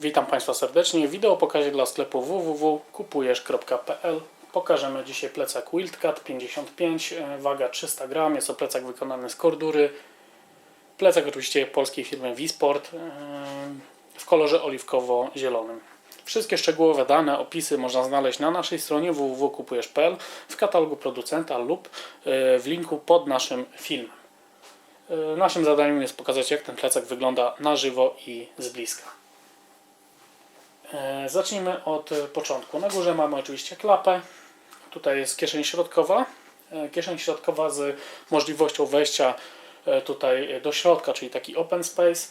Witam Państwa serdecznie. Wideo pokazie dla sklepu www.kupujesz.pl Pokażemy dzisiaj plecak Wildcat 55, e, waga 300 gram. Jest to plecak wykonany z kordury. Plecak oczywiście polskiej firmy Wisport e, w kolorze oliwkowo-zielonym. Wszystkie szczegółowe dane, opisy można znaleźć na naszej stronie www.kupujesz.pl w katalogu producenta lub e, w linku pod naszym filmem. Naszym zadaniem jest pokazać jak ten plecak wygląda na żywo i z bliska. E, Zacznijmy od e, początku. Na górze mamy oczywiście klapę. Tutaj jest kieszeń środkowa. E, Kieszeń środkowa z możliwością wejścia tutaj do środka, czyli taki open space.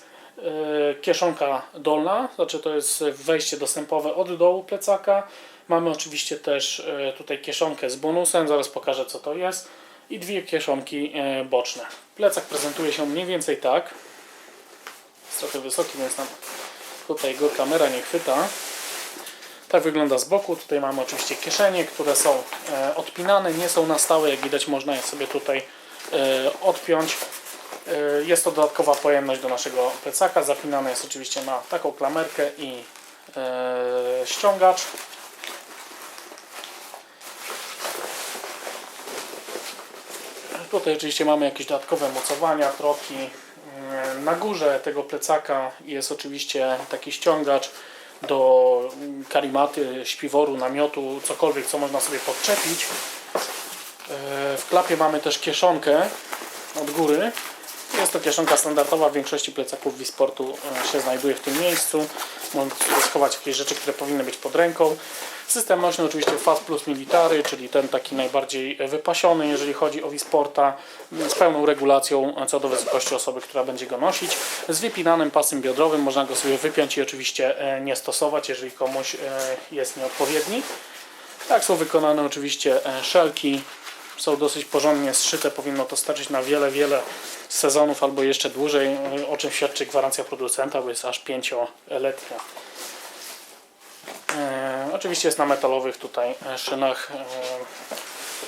Kieszonka dolna, znaczy to jest wejście dostępowe od dołu plecaka. Mamy oczywiście też tutaj kieszonkę z bonusem, zaraz pokażę co to jest. I dwie kieszonki boczne. Plecak prezentuje się mniej więcej tak. Jest trochę wysoki, więc nam Tutaj go kamera nie chwyta. Tak wygląda z boku. Tutaj mamy oczywiście kieszenie, które są e, odpinane, nie są na stałe. Jak widać można je sobie tutaj e, odpiąć. E, jest to dodatkowa pojemność do naszego plecaka. Zapinane jest oczywiście na taką klamerkę i ściągacz. Tutaj oczywiście mamy jakieś dodatkowe mocowania, troki. Na górze tego plecaka jest oczywiście taki ściągacz do karimaty, śpiworu, namiotu, cokolwiek co można sobie podczepić. E, W klapie mamy też kieszonkę od góry. Jest to kieszonka standardowa, w większości plecaków Wisportu e, się znajduje w tym miejscu. Można schować jakieś rzeczy, które powinny być pod ręką. System nośny oczywiście Fast Plus Military, czyli ten taki najbardziej wypasiony, jeżeli chodzi o Wisporta, z pełną regulacją co do wysokości osoby, która będzie go nosić. Z wypinanym pasem biodrowym można go sobie wypiąć i oczywiście e, nie stosować, jeżeli komuś e, jest nieodpowiedni. Tak są wykonane oczywiście e, szelki. Są dosyć porządnie zszyte, powinno to starczyć na wiele, wiele sezonów albo jeszcze dłużej, o czym świadczy gwarancja producenta, bo jest aż pięcioletnia. E, oczywiście jest na metalowych tutaj e, szynach,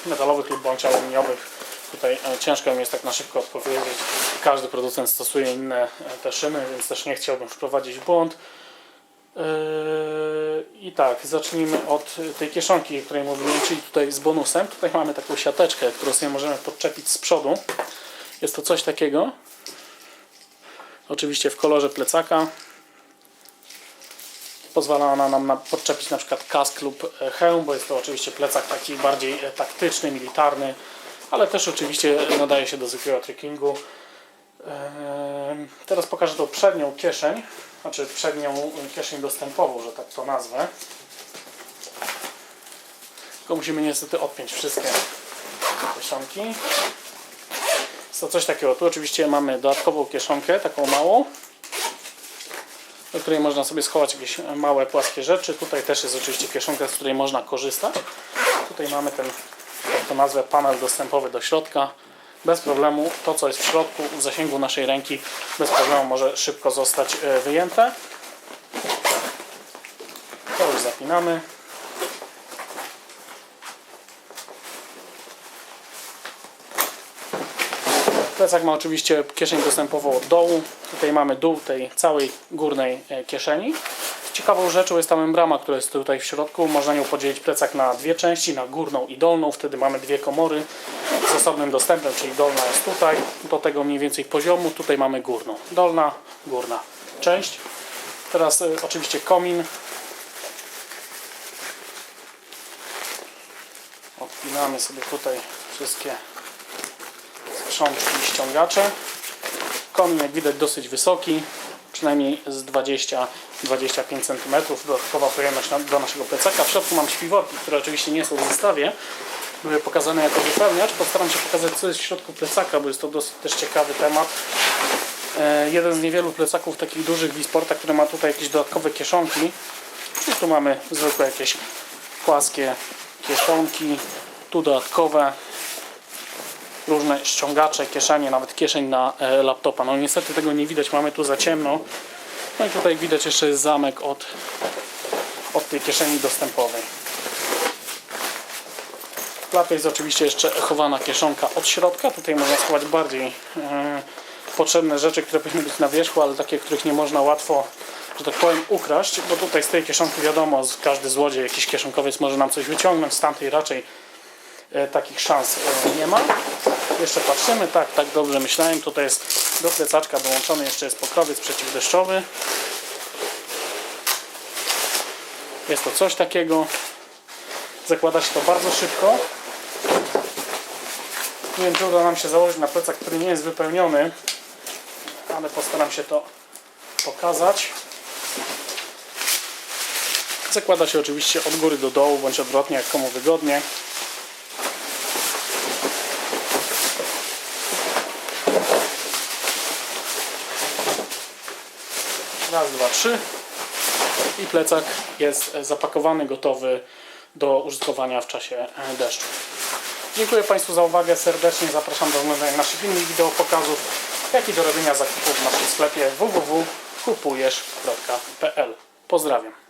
e, metalowych lub bądź aluminiowych. Tutaj e, ciężko mi jest tak na szybko odpowiedzieć. Każdy producent stosuje inne e, te szyny, więc też nie chciałbym wprowadzić w błąd. E, I tak, zacznijmy od tej kieszonki, o której mówiłem, czyli tutaj z bonusem. Tutaj mamy taką siateczkę, którą sobie możemy podczepić z przodu. Jest to coś takiego. Oczywiście w kolorze plecaka. Pozwala ona nam na, podczepić na przykład kask lub e, hełm, bo jest to oczywiście plecak taki bardziej e, taktyczny, militarny, ale też oczywiście nadaje się do zwykłego trekkingu. Ehm, Teraz pokażę tą przednią kieszeń, znaczy przednią kieszeń dostępową, że tak to nazwę. Tylko musimy niestety odpiąć wszystkie kieszonki. Jest to coś takiego. Tu oczywiście mamy dodatkową kieszonkę, taką małą do której można sobie schować jakieś małe, płaskie rzeczy. Tutaj też jest oczywiście kieszonka, z której można korzystać. Tutaj mamy ten, jak to nazwę, panel dostępowy do środka. Bez problemu to, co jest w środku, w zasięgu naszej ręki, bez problemu może szybko zostać e, wyjęte. To już zapinamy. Plecak ma oczywiście kieszeń dostępową od dołu. Tutaj mamy dół tej całej górnej e, kieszeni. Ciekawą rzeczą jest ta membrana, która jest tutaj w środku. Można nią podzielić plecak na dwie części, na górną i dolną. Wtedy mamy dwie komory z osobnym dostępem, czyli dolna jest tutaj, do tego mniej więcej poziomu. Tutaj mamy górną. Dolna, górna część. Teraz e, oczywiście komin. Odpinamy sobie tutaj wszystkie sprzączki i ściągacze. Komin jak widać dosyć wysoki, przynajmniej z 20-25 cm. Dodatkowa pojemność do naszego plecaka. W środku mam śpiworki, które oczywiście nie są w zestawie. Były pokazane jako wypełniacz. Postaram się pokazać co jest w środku plecaka, bo jest to dosyć też ciekawy temat. E, jeden z niewielu plecaków takich dużych Wisporta, który ma tutaj jakieś dodatkowe kieszonki. I tu mamy zwykłe jakieś płaskie kieszonki. Tu dodatkowe różne ściągacze, kieszenie, nawet kieszeń na e, laptopa. No niestety tego nie widać, mamy tu za ciemno. No i tutaj widać jeszcze jest zamek od, od tej kieszeni dostępowej. W klapie jest oczywiście jeszcze chowana kieszonka od środka. Tutaj można schować bardziej e, potrzebne rzeczy, które powinny być na wierzchu, ale takie, których nie można łatwo że tak powiem, ukraść, bo tutaj z tej kieszonki wiadomo, każdy złodziej, jakiś kieszonkowiec może nam coś wyciągnąć, z tamtej raczej e, takich szans e, nie ma. Jeszcze patrzymy, tak, tak dobrze myślałem, tutaj jest do plecaczka dołączony jeszcze jest pokrowiec przeciwdeszczowy. Jest to coś takiego. Zakłada się to bardzo szybko. Nie wiem, czy uda nam się założyć na plecak, który nie jest wypełniony, ale postaram się to pokazać. Zakłada się oczywiście od góry do dołu, bądź odwrotnie, jak komu wygodnie. Raz, dwa, trzy. I plecak jest zapakowany, gotowy do użytkowania w czasie e, deszczu. Dziękuję Państwu za uwagę. Serdecznie zapraszam do oglądania naszych innych wideo pokazów, jak i do robienia zakupów w naszym sklepie www.kupujesz.pl. Pozdrawiam.